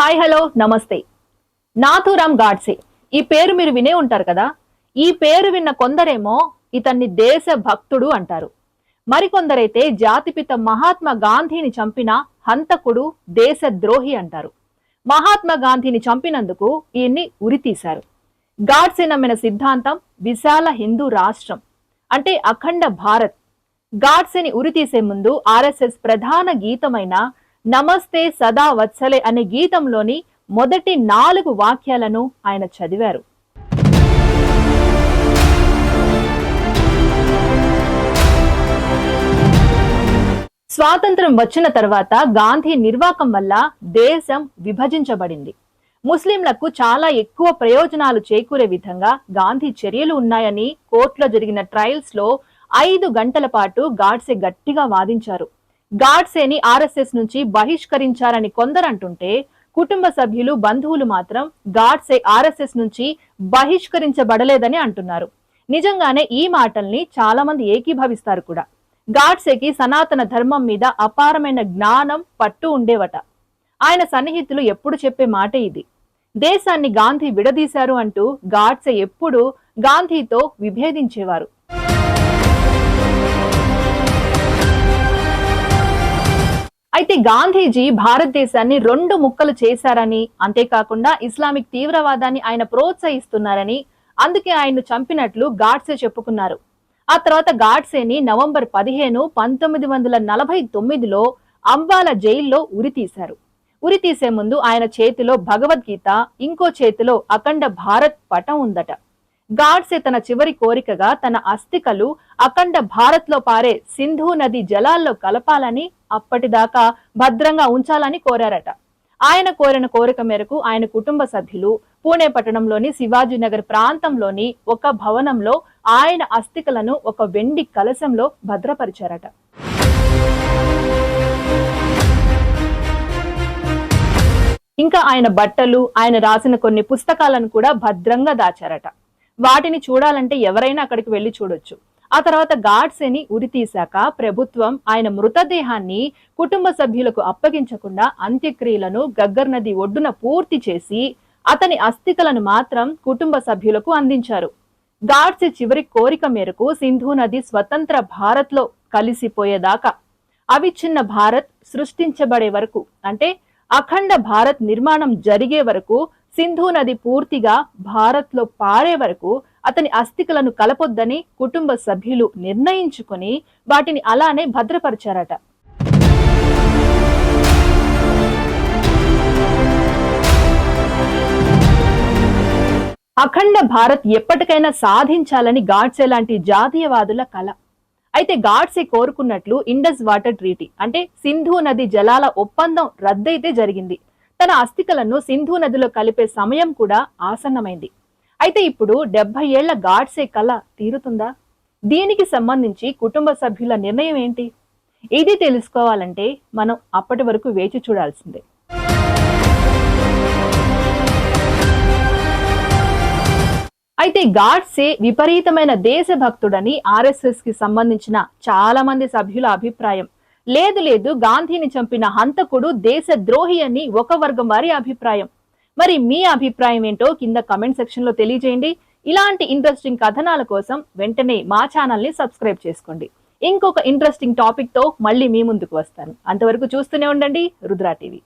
Hi hello నమస్తే. నాథూరామ్ గాడ్సే. ఈ పేరు మీరు వినే ఉంటారు కదా? ఈ పేరు విన్న కొందరేమో ఇతన్ని దేశ భక్తుడు అంటారు. మరికొందరైతే జాతిపిత మహాత్మా గాంధీని చంపిన హంతకుడు దేశ ద్రోహి అంటారు. మహాత్మా గాంధీని చంపినందుకు ఈయన్ని ఉరితీశారు గాడ్సే నమ్మిన సిద్ధాంతం విశాల హిందూ రాష్ట్రం అంటే అఖండ భారత్. గాడ్సేని ఉరితీసే ముందు ఆర్ఎస్ఎస్ ప్రధాన గీతమైన నమస్తే సదా వత్సలే అనే గీతంలోని మొదటి నాలుగు వాక్యాలను ఆయన చదివారు. స్వాతంత్రం వచ్చిన తర్వాత గాంధీ నిర్వాకం వల్ల దేశం విభజించబడింది. ముస్లింలకు చాలా ఎక్కువ ప్రయోజనాలు చేకూరే విధంగా గాంధీ చర్యలు ఉన్నాయని కోర్టులో జరిగిన ట్రయల్స్లో ఐదు గంటల పాటు గాడ్సే గట్టిగా వాదించారు. గాడ్సేని ఆర్ఎస్ఎస్ నుంచి బహిష్కరించారని కొందరంటుంటే కుటుంబ సభ్యులు బంధువులు మాత్రం గాడ్సే ఆర్ఎస్ఎస్ నుంచి బహిష్కరించబడలేదని అంటున్నారు. నిజంగానే ఈ మాటల్ని చాలా మంది ఏకీభవిస్తారు కూడా. గాడ్సేకి సనాతన ధర్మం మీద అపారమైన జ్ఞానం పట్టు ఉండేవట. ఆయన సన్నిహితులు ఎప్పుడు చెప్పే మాట ఇది. దేశాన్ని గాంధీ విడదీశారు అంటూ గాడ్సే ఎప్పుడు గాంధీతో విభేదించేవారు. అయితే గాంధీజీ భారతదేశాన్ని రెండు ముక్కలు చేశారని అంతేకాకుండా ఇస్లామిక్ తీవ్రవాదాన్ని ఆయన ప్రోత్సహిస్తున్నారని అందుకే ఆయన్ను చంపినట్లు గాడ్సే చెప్పుకున్నారు. ఆ తర్వాత గాడ్సేని నవంబర్ పదిహేను పంతొమ్మిది వందల నలభై తొమ్మిదిలో అంబాల జైల్లో ఉరి తీశారు. ఉరి తీసే ముందు ఆయన చేతిలో భగవద్గీత ఇంకో చేతిలో అఖండ భారత్ పటం ఉందట. గాడ్సే తన చివరి కోరికగా తన అస్థికలు అఖండ భారత్లో పారే సింధు నది జలాల్లో కలపాలని అప్పటిదాకా భద్రంగా ఉంచాలని కోరారట. ఆయన కోరిన కోరిక మేరకు ఆయన కుటుంబ సభ్యులు పూణే పట్టణంలోని శివాజీనగర్ ప్రాంతంలోని ఒక భవనంలో ఆయన అస్థికలను ఒక వెండి కలశంలో భద్రపరిచారట. ఇంకా ఆయన బట్టలు ఆయన రాసిన కొన్ని పుస్తకాలను కూడా భద్రంగా దాచారట. వాటిని చూడాలంటే ఎవరైనా అక్కడికి వెళ్ళి చూడొచ్చు. ఆ తర్వాత గాడ్సేని ఉరి తీశాక ప్రభుత్వం ఆయన మృతదేహాన్ని కుటుంబ సభ్యులకు అప్పగించకుండా అంత్యక్రియలను గగ్గర్ నది ఒడ్డున పూర్తి చేసి అతని అస్థికలను మాత్రం కుటుంబ సభ్యులకు అందించారు. గాడ్సే చివరి కోరిక మేరకు సింధు నది స్వతంత్ర భారత్లో కలిసిపోయేదాకా అవిచ్ఛిన్న భారత్ సృష్టించబడే వరకు అంటే అఖండ భారత్ నిర్మాణం జరిగే వరకు సింధు నది పూర్తిగా భారత్లో పారే వరకు అతని అస్థికలను కలపొద్దని కుటుంబ సభ్యులు నిర్ణయించుకొని వాటిని అలానే భద్రపరిచారట. అఖండ భారత్ ఎప్పటికైనా సాధించాలని గాడ్సే లాంటి జాతీయవాదుల కళ అయితే గాడ్సే కోరుకున్నట్లు ఇండస్ వాటర్ ట్రీటీ అంటే సింధు నది జలాల ఒప్పందం రద్దయితే జరిగింది. తన అస్థికలను సింధు నదిలో కలిపే సమయం కూడా ఆసన్నమైంది. అయితే ఇప్పుడు డెబ్బై ఏళ్ళ గాడ్సే కళ తీరుతుందా? దీనికి సంబంధించి కుటుంబ సభ్యుల నిర్ణయం ఏంటి? ఇది తెలుసుకోవాలంటే మనం అప్పటి వరకు వేచి చూడాల్సిందే. అయితే గాడ్సే విపరీతమైన దేశభక్తుడని ఆర్ఎస్ఎస్కి సంబంధించిన చాలా మంది సభ్యుల అభిప్రాయం. లేదు లేదు గాంధీని చంపిన హంతకుడు దేశ ద్రోహి అని ఒక వర్గం వారి అభిప్రాయం. మరి మీ అభిప్రాయం ఏంటో కింద కమెంట్ సెక్షన్లో తెలియజేయండి. ఇలాంటి ఇంట్రెస్టింగ్ కథనాల కోసం వెంటనే మా ఛానల్ని సబ్స్క్రైబ్ చేసుకోండి. ఇంకొక ఇంట్రెస్టింగ్ టాపిక్తో మళ్ళీ మీ ముందుకు వస్తాను. అంతవరకు చూస్తూనే ఉండండి రుద్రా టీవీ.